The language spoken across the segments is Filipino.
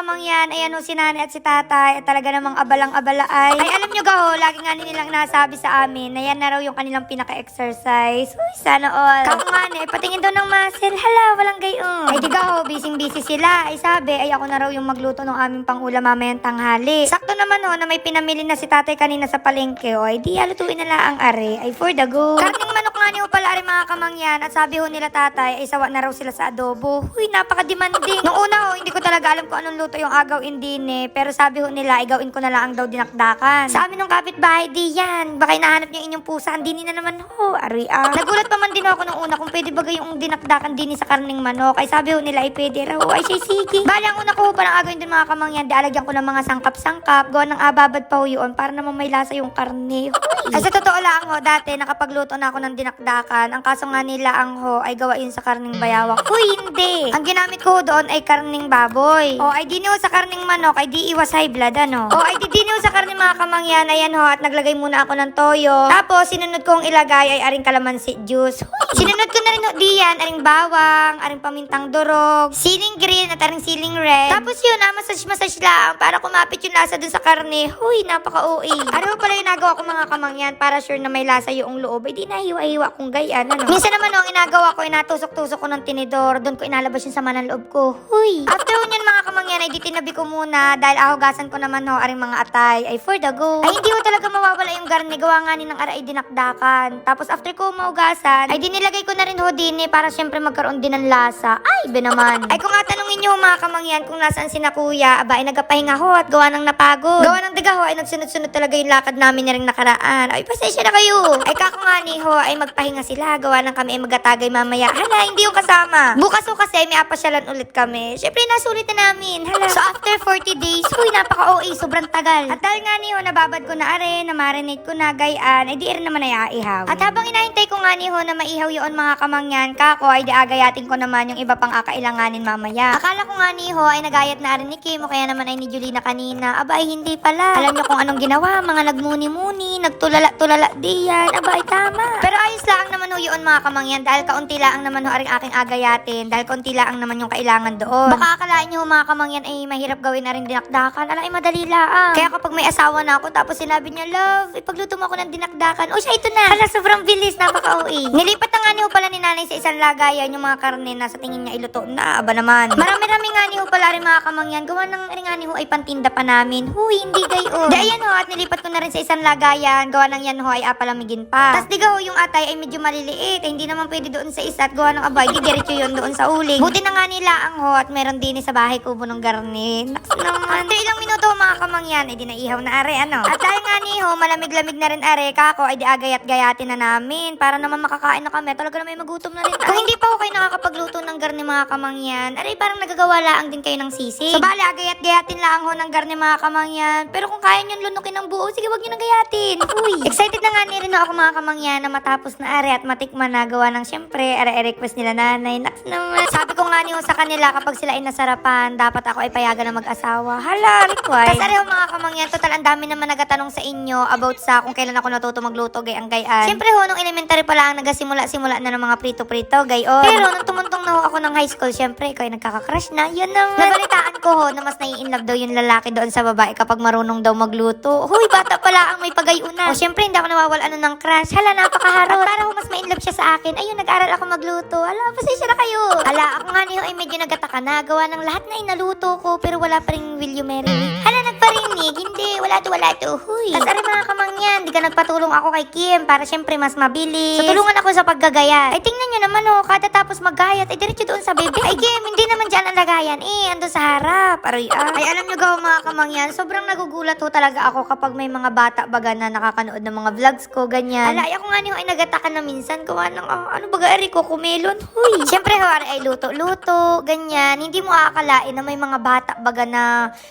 kamangyan, ayan ho si nanay at si tatay, at talaga namang abalang-abala ay. Ay, alam nyo gaho, lagi nga nilang nasabi sa amin na yan na raw yung kanilang pinaka-exercise. Uy, sana all. Kako nga ne, patingin daw ng muscle, hala, walang gayon. Ay, di gaho, busy-busy sila. Ay, sabi, ay ako na raw yung magluto ng aming pangulam mamayang tanghali. Sakto naman ho, na may pinamili na si tatay kanina sa palengke, o, ay di, halutuin na lang ang are, ay for the go. Karning manok niyo pala rin mga kamangyan, at sabi ho nila tatay, ay sawa na raw sila sa adobo. Huy, napaka-demanding. Nung una ho, hindi ko talaga alam kung anong luto yung agaw indine, pero sabi ho nila, ay gawin ko na lang ang daw dinakdakan. Sa amin ng kapitbahay, di yan. Baka hinahanap niya inyong pusa, ang dini na naman ho, ari ah. Nagulat pa man din ako nung una kung pwede ba yung dinakdakan dini sa karning manok. Ay sabi ho nila, ay pwede raw. Ay siya, sige. Bali, ang una ko ho parang agawin din mga kamangyan, di alagyan ko ng mga sangkap-sangkap, gawa ng ababad pa ho yun, para naman may lasa yung karne. Huy. Ay sa totoo lang ho, dati nakapagluto na ako ng dinakdakan. Ang kaso nga nila ang ho ay gawain sa karning bayawak. Huy, hindi. Ang ginamit ko doon ay karning baboy. O ay di sa karning manok ay di iwas high blood ano. O ay di sa karning mga kamangyan ayan ho at naglagay muna ako ng toyo. Tapos sinunod kong ilagay ay aring kalamansi juice. Sinunod ko na rin ho diyan aring bawang, aring pamintang durog, siling green at aring siling red. Tapos yun, ah, massage-massage lang para kumapit yung lasa dun sa karne. Huy, napaka-OA. Ano pala yung nagawa ko mga kamangyan para sure na may lasa yung loob. Ay di nahiwa-hiwa kong gayan. Ano? Minsan naman ho, ang inagawa ko, inatusok-tusok ko ng tinidor. Doon ko inalabas yung sama ng loob ko. Huy. After niyan mga kamangyan, ay di tinabi ko muna dahil ahogasan ko naman ho aring mga atay. Ay for the go. Ay hindi ho talaga mawawala yung garne. Gawa nga ni ng ara ay dinakdakan. Tapos after ko maugasan, ay dinilagay ko na rin ho din eh, para syempre magkaroon din ng lasa. Ay, be naman. Ay kung nga tanungin niyo ho, mga kamangyan kung nasaan si na kuya, aba ay nagapahinga ho at gawa ng napagod. Gawa ng daga ho ay nagsunod-sunod talaga yung lakad namin na rin nakaraan. Ay pasensya na kayo. Ay kako nga ni ho ay magpahinga sila. Gawa ng kami ay magatagay mamaya. Hala, hindi yung kasama. Bukas ho kasi may apasyalan ulit kami. Syempre nasulit na namin. Hala. So after 40 days, huy napaka-OA, sobrang tagal. At dahil nga ni ho, nababad ko na are, na marinate ko na gayaan, ay di rin naman ay aihaw. At habang inahintay ko nga ni ho na maihaw yun mga kamangyan, kako ay di agayatin ko naman yung iba pang akailanganin mamaya. Akala ko nga ni ho ay nagayat na rin ni Kim o kaya naman ay ni Julina kanina. Aba ay hindi pala. Alam niyo kung anong ginawa, mga nagmuni-muni, nagtulala-tulala diyan. Aba ay tama. Pero ayos lang naman ho yun mga kamangyan dahil kaunti lang naman ho aring aking agayatin dahil kaunti lang naman yung kailangan doon. Baka akalain niyo mga kamangyan ay mahirap gawin na rin dinakdakan. Ala ay madali lang. Kaya kapag may asawa na ako tapos sinabi niya, love, ipagluto mo ako ng dinakdakan. O siya, ito na. Hala, sobrang bilis. Napaka-uwi. Nilipat na nga niyo pala ni nanay sa isang lagayan yung mga karne na sa tingin niya iluto na. Aba naman. Marami-rami nga niyo pala rin mga kamangyan. Gawa ng nga niyo ay pantinda pa namin. Huy, hindi gayon. Di ayan ho, at nilipat ko na rin sa isang lagayan. Gawa ng yan ho ay apalamigin pa. Tapos di ho, yung atay ay medyo maliliit. Ay, hindi naman pwede doon sa isa at gawa ng abay. Di diretso yun doon sa uling. Buti na nga nila ang ho at meron din sa bahay kubo ng garne. Naks naman. After ilang minuto mga kamangyan, ay di naihaw na are ano. At dahil nga ni ho, malamig-lamig na rin are kako ay di agayat-gayatin na namin para naman makakain na kami. Talaga na may magutom na rin. Kung hindi pa ho kayo nakakapagluto ng garne mga kamangyan, aray parang nagagawa lang din kayo ng sisig. So bali, agayat-gayatin lang ho ng garne mga kamangyan. Pero kung kaya nyo lunukin ng buo, sige wag nyo nang gayatin. Uy. Excited na nga ni rin ako mga kamangyan na matapos na are at matikman na gawa ng syempre, are request nila nanay. Naks naman. Sabi ko nga niyo sa kanila kapag sila ay nasarapan, dapat ako ay payagan na mag-asawa. Hala, request. Tapos areho mga kamangyan, total ang dami naman nagatanong sa inyo about sa kung kailan ako natuto magluto gay ang gayaan. Syempre ho, nung elementary pa lang, nagasimula-simula na ng mga prito-prito, gayon. Pero nung tumuntong na ho ako ng high school, syempre, ikaw ay nagkaka-crush na. Yan ang nabalitaan ko ho na mas nai-inlove daw yung lalaki doon sa babae kapag marunong daw magluto. Huy, bata pala ang may pagayunan. O syempre, hindi ako nawawala ano ng crush. Hala, napakaharot. At para ho mas ma-inlove siya sa akin, ayun, nag-aral ako magluto. Ala, pasensya na kayo. Ala, ako nga niyo ay medyo nagataka na. Gawa ng lahat na inaluto ko, pero wala pa rin will you marry me. Hala, nagparinig. Hindi, wala to, wala to. Huy. Tapos ari mga kamangyan, di ka nagpatulong ako kay Kim para syempre mas mabilis. So, tulungan ako sa paggagayat. Ay, tingnan nyo naman oh, kada tapos maggayat, ay diretso doon sa bebe. Ay, Kim, hindi naman dyan ang lagayan. Eh, ando sa harap. Aray, ah. Ay, alam nyo gaw mga kamangyan, sobrang nagugulat ho talaga ako kapag may mga bata baga na nakakanood ng mga vlogs ko, ganyan. Ala, ay, ako nga niyo ay nagataka na minsan, gawa ng, oh, ano baga, ari ko, kumelon. Huy. Siyempre, ho, ay luto-luto, ganyan. Hindi mo akalain na may mga bata baga na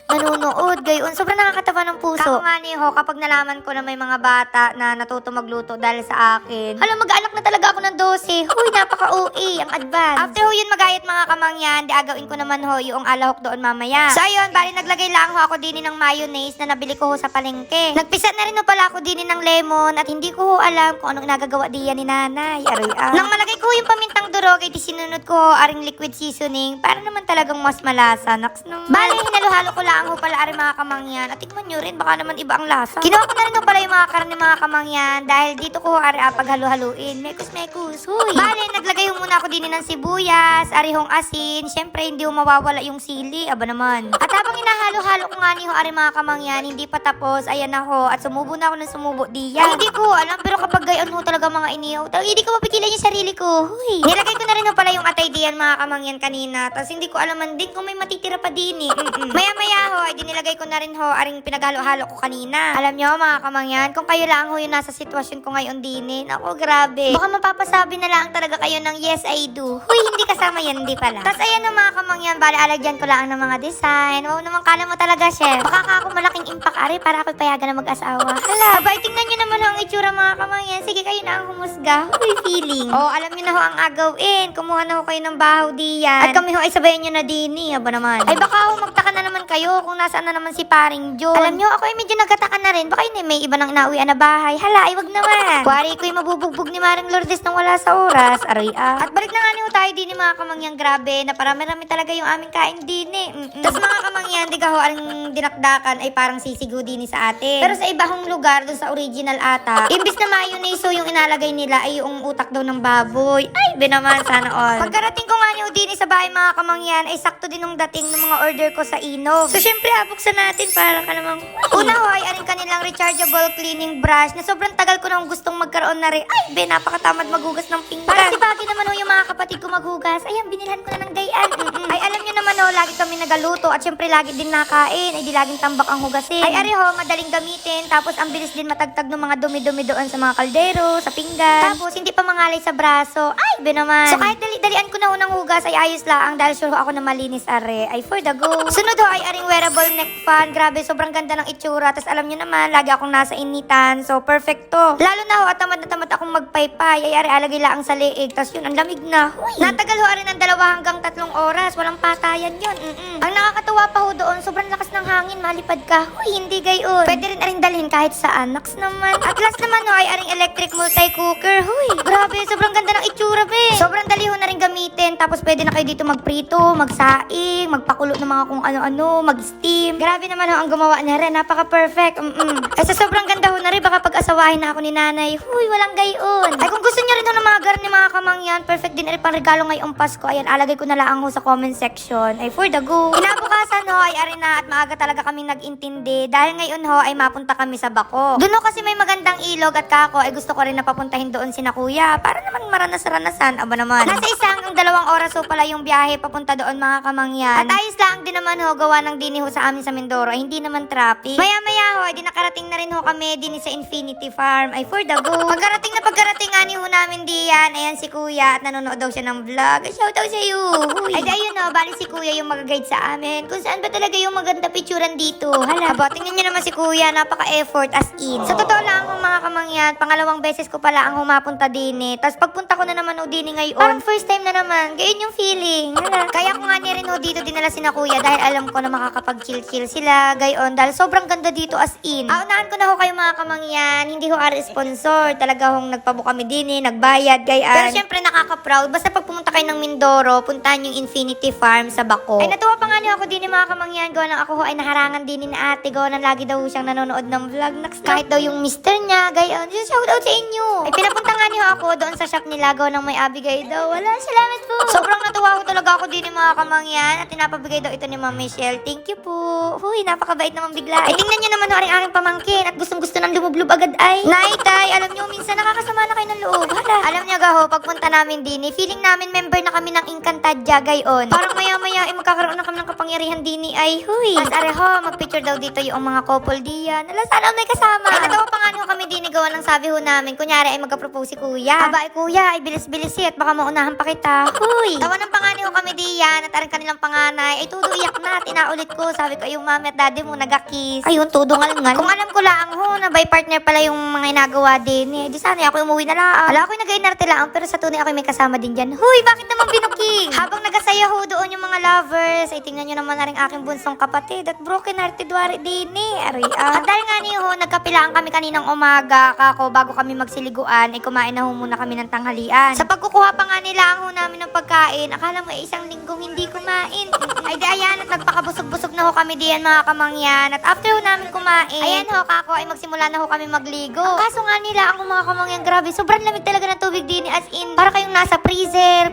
nanonood, gayon. Sobrang nakakatawa ng puso. Kako nga ni ho, kapag nalaman ko na may mga bata na natuto magluto dahil sa akin. Hala, mag-anak na talaga ako ng 12. Huy, napaka-OA, ang advance. After ho yun magayat mga kamangyan, di agawin ko naman ho yung alahok doon mamaya. So ayun, bali naglagay lang ho ako din ng mayonnaise na nabili ko ho sa palengke. Nagpisa na rin ho pala ako din ng lemon at hindi ko ho alam kung anong nagagawa diyan ni nanay. Aroy ah. Nang malagay ko yung pamintang durog, di sinunod ko aring liquid seasoning para naman talagang mas malasa. Naks nang... Bale, hinalo-halo ko lang ho pala aring mga kamangyan. At tikman nyo rin, baka naman iba ang lasa. Kinuha ko na rin ho pala yung mga karne mga kamangyan dahil dito ko ari apag halo-haluin. Mekus mekus, huy. Bale, naglagay ho muna ako din ng sibuyas, arihong asin. Syempre, hindi ho mawawala yung sili. Aba naman. At habang inahalo-halo ko nga ni ho ari mga kamangyan, hindi pa tapos. Ayan na ho. At sumubo na ako ng sumubo diyan. Ay, hindi ko alam. Pero kapag gayon ho talaga mga talagang hindi ko mapigilan yung sarili ko. Huy. Nilagay ko na rin pala yung atay diyan mga kamangyan kanina. Tapos hindi ko alaman din kung may matitira pa din eh. Mm-mm. Maya-maya ho, ay dinilagay ko na rin ho aring pinaghalo-halo ko kanina. Alam nyo mga kamangyan, kung kayo lang ho yung nasa sitwasyon ko ngayon din eh. Ako, grabe. Baka mapapasabi na lang talaga kayo ng yes, I do. Huy, hindi kasama yan, hindi pala. Tapos ayan no mga kamangyan, bali alagyan ko lang ng mga design. Oo naman, kala mo talaga, chef. Baka ka ako malaking impact, ari, para ako payagan na mag-asawa. Hala, abay, tingnan nyo naman ho ang itsura mga kamangyan. Sige, kayo na ang humusga. Huy, feeling. Oo, alam nyo na ho ang agawin. Kumuha na ho kayo ng bahaw diyan. At kami ho ay sabayan nyo na dini. Aba naman. Ay, baka ho magtaka na naman kayo kung nasaan na naman si paring John. Alam nyo, ako ay medyo nagkataka na rin. Baka yun eh, may iba nang inauwian na bahay. Hala, ay wag naman. Kuwari ko'y mabubugbog ni Maring Lourdes nang wala sa oras. Aray ah. At balik na nga niyo tayo din mga kamangyang grabe na parami-rami talaga yung aming kain din eh. Mm-mm. Tapos mga kamangyan, di ka ho, ang dinakdakan ay parang sisigo din sa atin. Pero sa ibang lugar, doon sa original ata, imbis na mayonnaise yung inalagay nila ay yung utak daw ng baboy. Ay, binaman, sana all. Pagkarating ko nga ni Udini sa bahay mga kamangyan, ay sakto din nung dating ng mga order ko sa Inog. So syempre, abuksan natin para ka namang... Una ho, ay aring kanilang rechargeable cleaning brush na sobrang tagal ko nang gustong magkaroon na rin. Ay, be, napakatamad maghugas ng pinggan. Para si Baggy naman ho yung mga kapatid ko maghugas. Ayan, binilhan ko na ng gayaan. Ay, alam nyo naman lagi kami nagaluto at syempre lagi din nakain. Ay, di laging tambak ang hugasin. Ay, ari ho, madaling gamitin. Tapos ang bilis din matagtag ng mga dumi-dumi doon sa mga kaldero, sa pinggan. Tapos hindi pa mangalay sa braso. Ay, be naman. So kahit dali-dalian ko na ho ng hugas ay ayos lang dahil sure ako na malinis are. Ay, for the go. Sunod ho ay aring wearable neck fan. Grabe, sobrang ganda ng itsura. Tapos alam nyo naman, lagi akong nasa initan. So, perfect to. Lalo na ho, at tamad na tamad akong magpaypay. Ay, ari, alagay lang sa leeg. Tapos yun, ang lamig na. Huy. Natagal ho ari ng dalawa hanggang tatlong oras. Walang patayan yun. Mm-mm. Ang nakakatuwa pa ho doon, sobrang lakas ng hangin. Malipad ka. Huy, hindi gayon. Pwede rin aring dalhin kahit saan. Naks naman. At last naman ho, ay aring electric multi-cooker. Huy, grabe, sobrang ganda ng itsura, be. Sobrang dali ho na rin gamitin. Tapos pwede na kayo dito magprito, magsaing, magpakulo ng mga kung ano-ano, mag-steam. Grabe naman ho ang gumawa na rin. Napaka-perfect. Mm-mm. Ay, sa sobrang ganda ho na rin, baka pag-asawahin na ako ni nanay. Huy, walang gayon. Ay, kung gusto niyo rin ho ng mga garni, mga kamangyan, perfect din rin pang regalo ngayong Pasko. Ayan, alagay ko na lang ho sa comment section. Ay, for the go. Kinabukasan ho, ay ari na at maaga talaga kami nag-intindi. Dahil ngayon ho, ay mapunta kami sa Bako. Doon ho kasi may magandang ilog at kako, ay gusto ko rin na papuntahin doon si na kuya. Para naman maranas-ranasan. Aba naman. Nasa isa hanggang dalawang oras ho pala yung biyahe papunta doon mga kamangyan. At ayos lang din naman ho, gawa ng dini ho sa amin sa Mindoro. Ay, hindi naman traffic. Maya-maya ho, ay di nakarating na rin ho kami din sa Infinity Farm. Ay, for the go. Pagkarating na pagkarating nga ni ho namin diyan, ayan si kuya at nanonood daw siya ng vlog. Shout out sa iyo. Ay, ayun ho, bali si kuya yung mag-guide sa amin. Kung saan ba talaga yung maganda picturean dito. Hala. Aba, tingnan nyo naman si kuya, napaka-effort as in. Sa totoo lang ho, mga kamangyan, pangalawang beses ko pala ang humapunta din eh. Tapos pagpunta ko na naman ho din eh ngayon, parang first time na naman. Gayon yung feeling. Hala. Kaya ko nga ni rin ho dito dinala si na kuya dahil alam ko na makakapag-chill-chill sila. Gayon, dahil sobrang ganda dito as in. Aunahan ko na ho kayo mga kamangyan, hindi ho ari sponsor. Talaga hong nagpabu kami din eh, nagbayad, gayan. Pero syempre nakaka-proud. Basta pag pumunta kayo ng Mindoro, puntahan yung Infinity Farm sa Bako. Ay natuwa pa nga niyo ako din eh, mga kamangyan. Ng ako ho ay naharangan din ni na ate. Gawa ng lagi daw siyang nanonood ng vlog. Next, kahit daw yung mister niya, gayon. Just shout out sa inyo. Ay pinapunta nga niyo ako doon sa shop nila. Gawa ng may abigay daw. Wala, salamat po. Sobrang natuwa ko talaga ako din eh, mga kamangyan. At tinapabigay daw ito ni Ma'am Michelle. Thank you po. Huy, napakabait naman bigla. Ay tingnan niyo naman ho ang aking pamangkin. At gustong gusto ng lumublob agad ay. Nay, tay, alam niyo, minsan nakakasama na kayo ng loob. Hala. Alam niyo gaho, pagpunta namin din eh, feeling namin member na kami ng Encantadja gayon. Parang maya-maya ay magkakaroon na kami ng kapangyarihan din eh, ay huy. Mas areho, magpicture daw dito yung mga couple diyan. Ala, sana may kasama. Ay, natawa pa nga niyo kami din eh, gawa ng sabi ho namin. Kunyari ay magka-propose si kuya. Aba, ay kuya, ay bilis-bilis eh, at baka maunahan pa kita. Huy. Tawa ng pangani ho kami diyan at aring kanilang panganay. Ay, tudo iyak na at inaulit ko. Sabi ko, yung mami at daddy mo nagakis. Ayun, tudo ngal-ngal. Kung alam ko lang ho, na by partner pala yung mga inagawa din eh. Di sana ako umuwi na lang. Ala, ako'y nag-inarte lang, pero sa tunay ako'y may kasama din dyan. Huy, bakit naman binuking? Habang nagasaya ho doon yung mga lovers, ay tingnan nyo naman na rin aking bunsong kapatid at broken hearted wari din eh. Ari, ah. At dahil nga niyo ho, nagkapilaan kami kaninang umaga, kako, bago kami magsiliguan, ay kumain na ho muna kami ng tanghalian. Sa pagkukuha pa nga nila ang ho namin ng pagkain, akala mo eh, isang linggong hindi kumain. ay di ayan, at nagpakabusog-busog na ho kami diyan mga kamangyan. At after ho namin kumain, ayan ho, kako, ay magsimula na ho kami magligo. Ang kaso nga nila, ako mga kamangyan, grabe, sobrang lamig talaga ng tubig din as in, para kayong nasa freezer,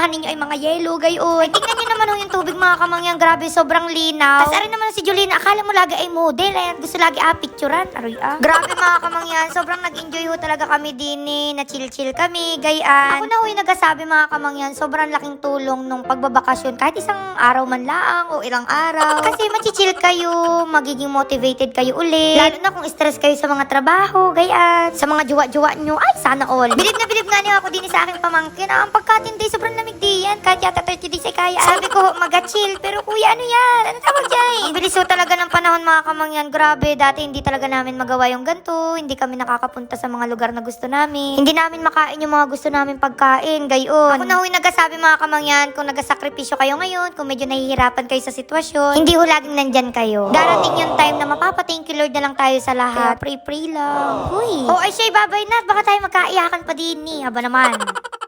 kasamahan ninyo ay mga yellow, gayon. Ay, tingnan nyo naman ho yung tubig mga kamangyan, grabe, sobrang linaw. Tapos arin naman si Julina, akala mo lagi ay model, ay gusto lagi ah, picturean, aroy ah. Grabe mga kamangyan, sobrang nag-enjoy ho talaga kami din eh, na chill-chill kami, gayaan. Ako na ho yung nagasabi mga kamangyan, sobrang laking tulong nung pagbabakasyon, kahit isang araw man laang o ilang araw. Kasi machichill kayo, magiging motivated kayo ulit. Lalo na kung stress kayo sa mga trabaho, gayaan. Sa mga juwa-juwa nyo, ay sana all. Bilib na bilib nga niyo ako din sa aking pamangkin. Ah, ang pagkatindi, sobrang lamig di yan. Kahit yata 30 days ay kaya. Sabi ko, mag-chill. Pero kuya, ano yan? Ano tawag dyan? Ang bilis ho talaga ng panahon mga kamangyan. Grabe, dati hindi talaga namin magawa yung ganito. Hindi kami nakakapunta sa mga lugar na gusto namin. Hindi namin makain yung mga gusto namin pagkain. Gayon. Ako na ho yung nagsasabi mga kamangyan, kung nagasakripisyo kayo ngayon, kung medyo nahihirapan kayo sa sitwasyon, hindi ho laging nandyan kayo. Darating yung time na mapapa-thank you Lord na lang tayo sa lahat. Pray-pray lang. Huy. Oh, ay siya, babay na. Baka tayo magkaiyakan pa din ni. Haba naman.